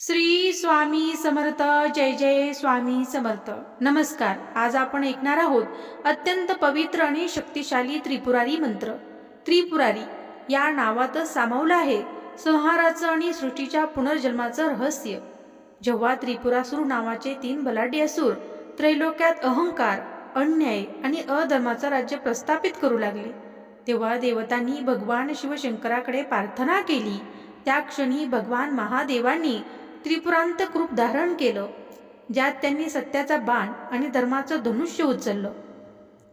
श्री स्वामी समर्थ जय जय स्वामी समर्थ. नमस्कार. आज आपण ऐकणार आहोत अत्यंत पवित्र आणि शक्तिशाली त्रिपुरारी मंत्र. त्रिपुरारी या नावातच सामावलं आहे संहाराचं आणि सृष्टीच्या पुनर्जन्माचं रहस्य. जेव्हा त्रिपुरासूर नावाचे तीन बलाढ्य असुर त्रैलोक्यात अहंकार अन्याय आणि अधर्माचं राज्य प्रस्थापित करू लागले तेव्हा देवतांनी भगवान शिवशंकराकडे प्रार्थना केली. त्या क्षणी भगवान महादेवांनी त्रिपुरांत रूप धारण केलं ज्यात त्यांनी सत्याचा बाण आणि धर्माचं धनुष्य उचललं.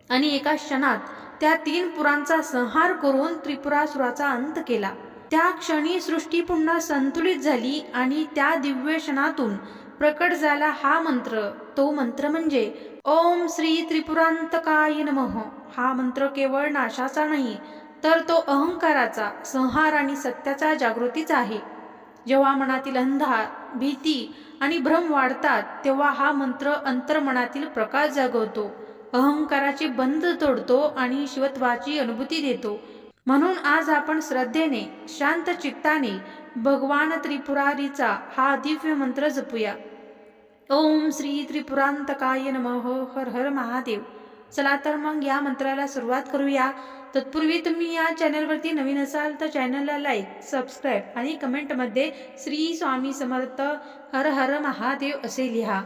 आणि एका क्षणात त्या तीन पुरांचा संहार करून त्रिपुरासुराचा अंत केला. त्या क्षणी सृष्टी पुन्हा संतुलित झाली आणि त्या दिव्य क्षणातून प्रकट झाला हा मंत्र. तो मंत्र म्हणजे ओम श्री त्रिपुरांतकाय नमः. हा मंत्र केवळ नाशाचा नाही तर तो अहंकाराचा संहार आणि सत्याचा जागृतीचा आहे. जेव्हा मनातील अंधार भीती आणि भ्रम वाढतात तेव्हा हा मंत्र अंतर्मनातील प्रकाश जागवतो. अहंकाराचे बंध तोडतो आणि शिवत्वाची अनुभूती देतो. म्हणून आज आपण श्रद्धेने शांत चित्ताने भगवान त्रिपुरारीचा हा दिव्य मंत्र जपूया. ओम श्री त्रिपुरांतकाय नमः. हर हर महादेव. चला तर मग या मंत्राला सुरुवात करूया. तत्पूर्वी तुम्ही या चॅनलवरती नवीन असाल तर चॅनलला लाईक सबस्क्राईब आणि कमेंटमध्ये श्री स्वामी समर्थ हर हर महादेव असे लिहा.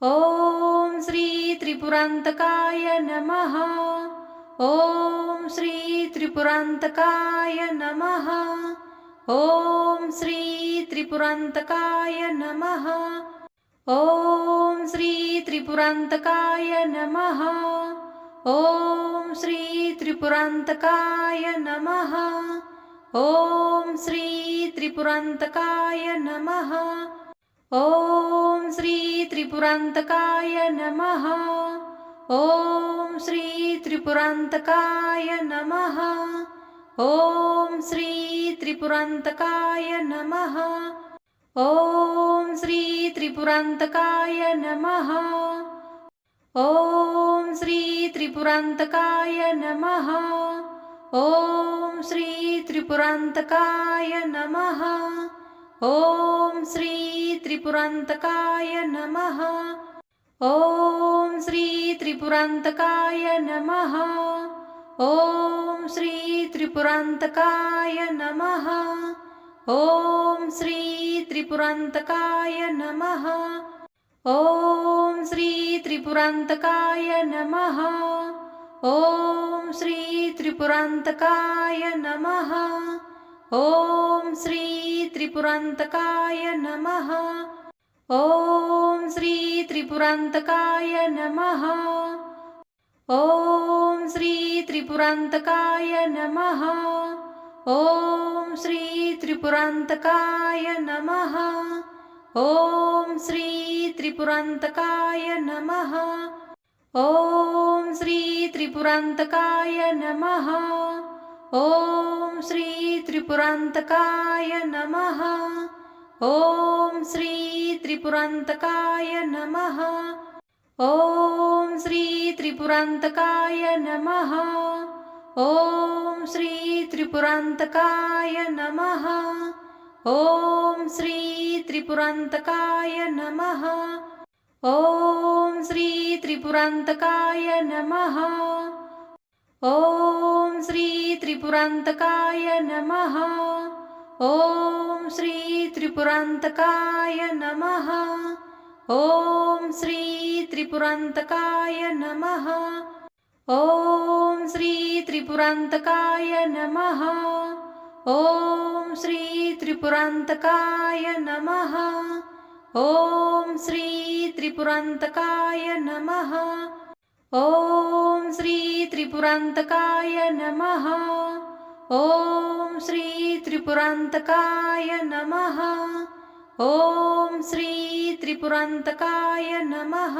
ओम श्री त्रिपुरांतकाय नमः. ओम श्री त्रिपुरांतकाय नमः. ओम श्री त्रिपुरांतकाय नमः. ओम श्री त्रिपुरांतकाय नमः. ॐ श्री त्रिपुरान्तकाय नमः। ॐ श्री त्रिपुरान्तकाय नमः। ॐ श्री त्रिपुरान्तकाय नमः। ॐ श्री त्रिपुरान्तकाय नमः। ॐ श्री त्रिपुरान्तकाय नमः। ॐ श्री त्रिपुरान्तकाय नमः। ॐ श्री त्रिपुरान्तकाय नमः। ॐ श्री त्रिपुरान्तकाय नमः। ॐ श्री त्रिपुरान्तकाय नमः। ॐ श्री त्रिपुरान्तकाय नमः। ॐ श्री त्रिपुरान्तकाय नमः। ॐ श्री त्रिपुरान्तकाय नमः। ॐ श्री त्रिपुरान्तकाय नमः। ॐ श्री त्रिपुरान्तकाय नमः। ॐ श्री त्रिपुरान्तकाय नमः। ॐ श्री त्रिपुरान्तकाय नमः। ॐ श्री त्रिपुरान्तकाय नमः। ॐ श्री त्रिपुरान्तकाय नमः। ॐ श्री त्रिपुरन्तकाय नमः। ॐ श्री श्रीत्रिपुरन्तकाय नमः। ॐ श्री श्रीत्रिपुरान्तकाय नमः। ॐ श्री श्रीत्रिपुरन्तकाय नमः। ॐ श्री श्रीत्रिपुरन्तकाय नमः। ॐ श्री श्रीत्रिपुरन्तकाय नमः। ॐ श्री त्रिपुरान्तकाय नमः. ॐ श्री त्रिपुरान्तकाय नमः. ॐ श्री त्रिपुरान्तकाय नमः. ॐ श्री त्रिपुरान्तकाय नमः. ॐ श्री त्रिपुरान्तकाय नमः. ॐ श्री त्रिपुरान्तकाय नमः. ॐ श्री त्रिपुरान्तकाय नमः। ॐ श्री त्रिपुरान्तकाय नमः। ॐ श्री त्रिपुरान्तकाय नमः। ॐ श्री त्रिपुरान्तकाय नमः। ॐ श्री त्रिपुरान्तकाय नमः।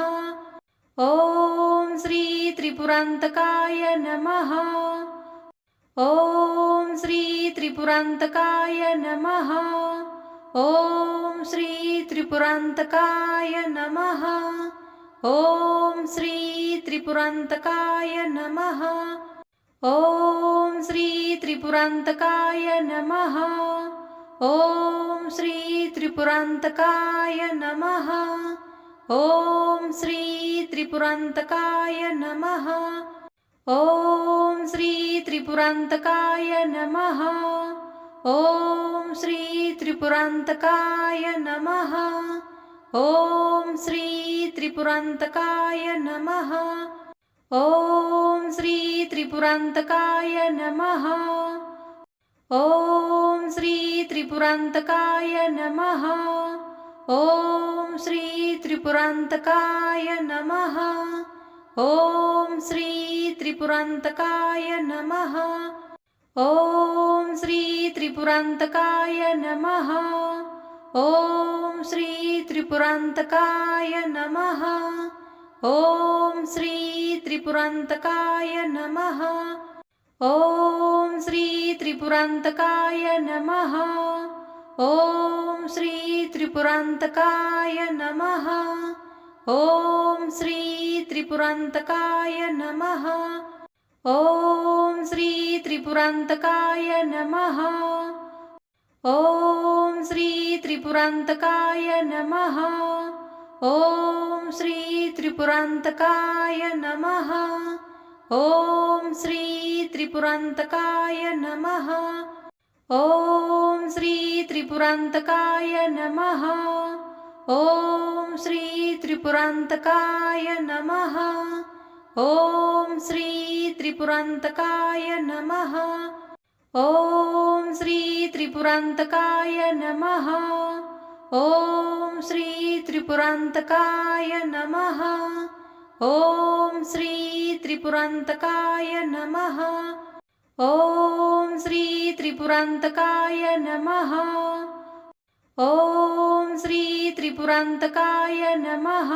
ॐ श्री त्रिपुरान्तकाय नमः। ओम श्री त्रिपुरांतकाय नमः। ओम श्री त्रिपुरांतकाय नमः। ओम श्री त्रिपुरांतकाय नमः। ओम श्री त्रिपुरांतकाय नमः। ॐ श्री त्रिपुरान्तकाय नमः। ॐ श्री त्रिपुरान्तकाय नमः ॐ श्री त्रिपुरान्तकाय नमः। ॐ श्री त्रिपुरान्तकाय नमः। ॐ श्री त्रिपुरान्तकाय नमः। ॐ श्री त्रिपुरान्तकाय नमः। ॐ श्री त्रिपुरान्तकाय नमः। ॐ श्री त्रिपुरान्तकाय नमः ॐ श्री त्रिपुरान्तकाय नमः। ॐ श्री त्रिपुरान्तकाय नमः। ॐ श्री त्रिपुरान्तकाय नमः। ॐ श्री त्रिपुरान्तकाय नमः। ॐ श्री त्रिपुरान्तकाय नमः। ॐ श्री त्रिपुरान्तकाय नमः ॐ श्री त्रिपुरान्तकाय नमः. ॐ श्री त्रिपुरान्तकाय नमः. ॐ श्री त्रिपुरान्तकाय नमः. ॐ श्री त्रिपुरान्तकाय नमः. ॐ श्री त्रिपुरान्तकाय नमः. ॐ श्री त्रिपुरान्तकाय नमः. ॐ श्री त्रिपुरान्तकाय नमः। ॐ श्री त्रिपुरान्तकाय नमः। ॐ श्री त्रिपुरान्तकाय नमः। ॐ श्री त्रिपुरान्तकाय नमः। ॐ श्री त्रिपुरान्तकाय नमः। ॐ श्री त्रिपुरान्तकाय नमः ॐ श्री त्रिपुरान्तकाय नमः।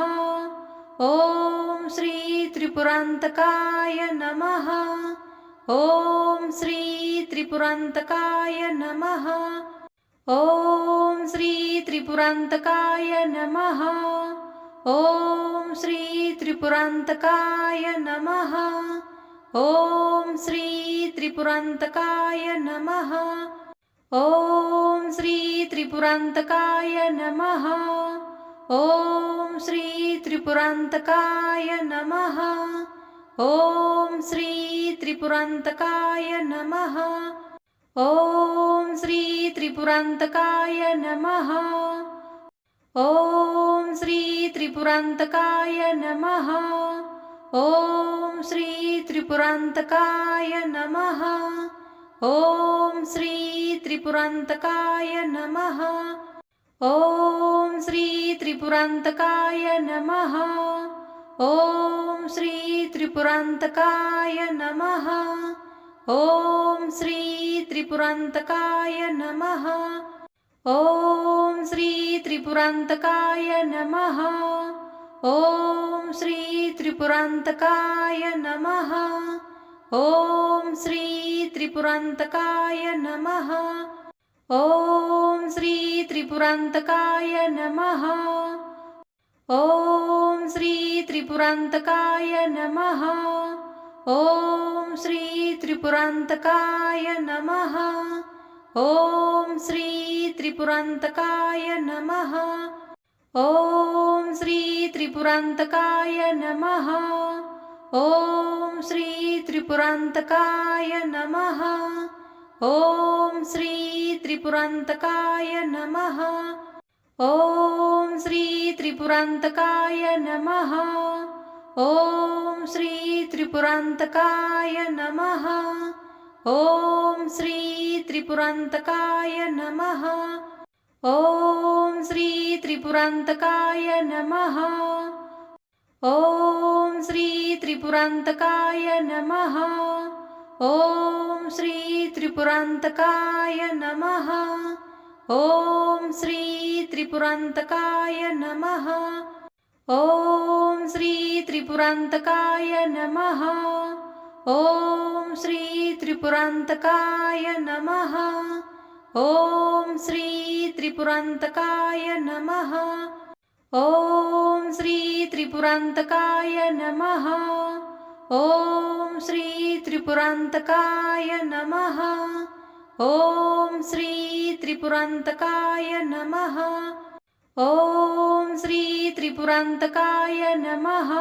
ॐ श्री त्रिपुरान्तकाय नमः। ॐ श्री त्रिपुरान्तकाय नमः। ॐ श्री त्रिपुरान्तकाय नमः। ॐ श्री त्रिपुरान्तकाय नमः। ॐ श्री त्रिपुरान्तकाय नमः ॐ श्री त्रिपुरान्तकाय नमः। ॐ श्री त्रिपुरान्तकाय नमः। ॐ श्री त्रिपुरान्तकाय नमः। ॐ श्री त्रिपुरान्तकाय नमः। ॐ श्री त्रिपुरान्तकाय नमः। ॐ श्री त्रिपुरान्तकाय नमः। ॐ श्री त्रिपुरान्तकाय नमः। ॐ श्री त्रिपुरान्तकाय नमः। ॐ श्री त्रिपुरान्तकाय नमः। ॐ श्री त्रिपुरान्तकाय नमः। ॐ श्री त्रिपुरान्तकाय नमः। ॐ श्री त्रिपुरान्तकाय नमः। ॐ श्री त्रिपुरान्तकाय नमः. ॐ श्री त्रिपुरान्तकाय नमः. ॐ श्री त्रिपुरान्तकाय नमः. ॐ श्री त्रिपुरान्तकाय नमः. ॐ श्री त्रिपुरान्तकाय नमः. ॐ श्री त्रिपुरान्तकाय नमः. ॐ श्री त्रिपुरान्तकाय नमः। ॐ श्री त्रिपुरान्तकाय नमः। ॐ श्री त्रिपुरान्तकाय नमः। ॐ श्री त्रिपुरान्तकाय नमः। ॐ श्री त्रिपुरान्तकाय नमः। ॐ श्री त्रिपुरान्तकाय नमः। ॐ श्री त्रिपुरांतकाय नमः. ॐ श्री त्रिपुरांतकाय नमः. ॐ श्री त्रिपुरांतकाय नमः. ॐ श्री त्रिपुरांतकाय नमः. ॐ श्री त्रिपुरांतकाय नमः. ॐ श्री त्रिपुरांतकाय नमः. ॐ त्रिपुरान्तकाय नमः। ॐ श्री त्रिपुरान्तकाय नमः। ॐ श्री त्रिपुरान्तकाय नमः। ॐ श्री त्रिपुरान्तकाय नमः